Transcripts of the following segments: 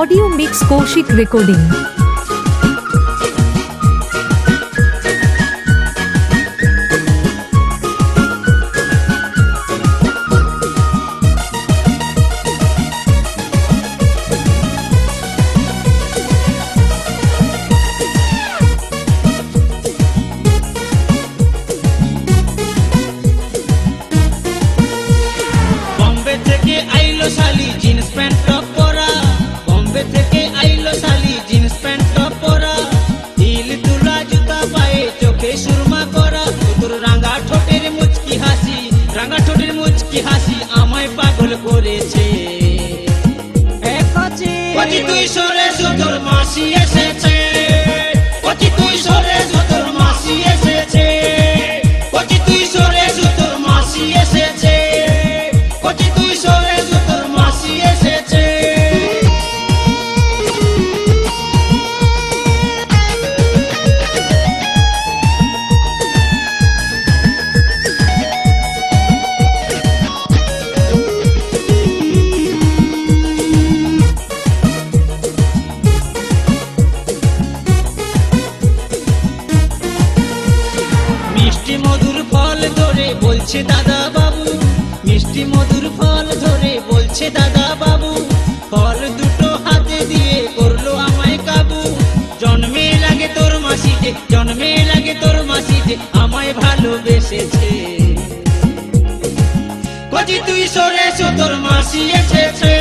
Audio mix Kaushik recording. রাঙা ঠোঁটের মুচকি হাসি বলছে দাদা বাবু, মিষ্টি মধুর ফল ধরে বলছে দাদা বাবু, ফল দুটো হাতে দিয়ে করল আমায় কাবু। জন্মে লাগে তোর মাসিতে, জন্মে লাগে তোর মাসিতে আমায় ভালোবেসেছে। কজি তুই সরেছো, তোর মাসি এসেছে।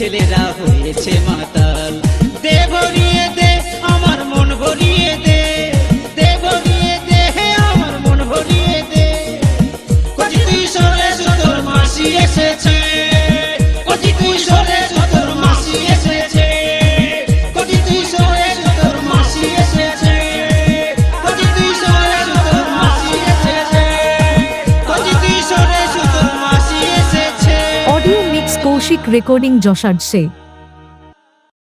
ছেলেরা হয়েছে মাতা। Music recording যশার্সে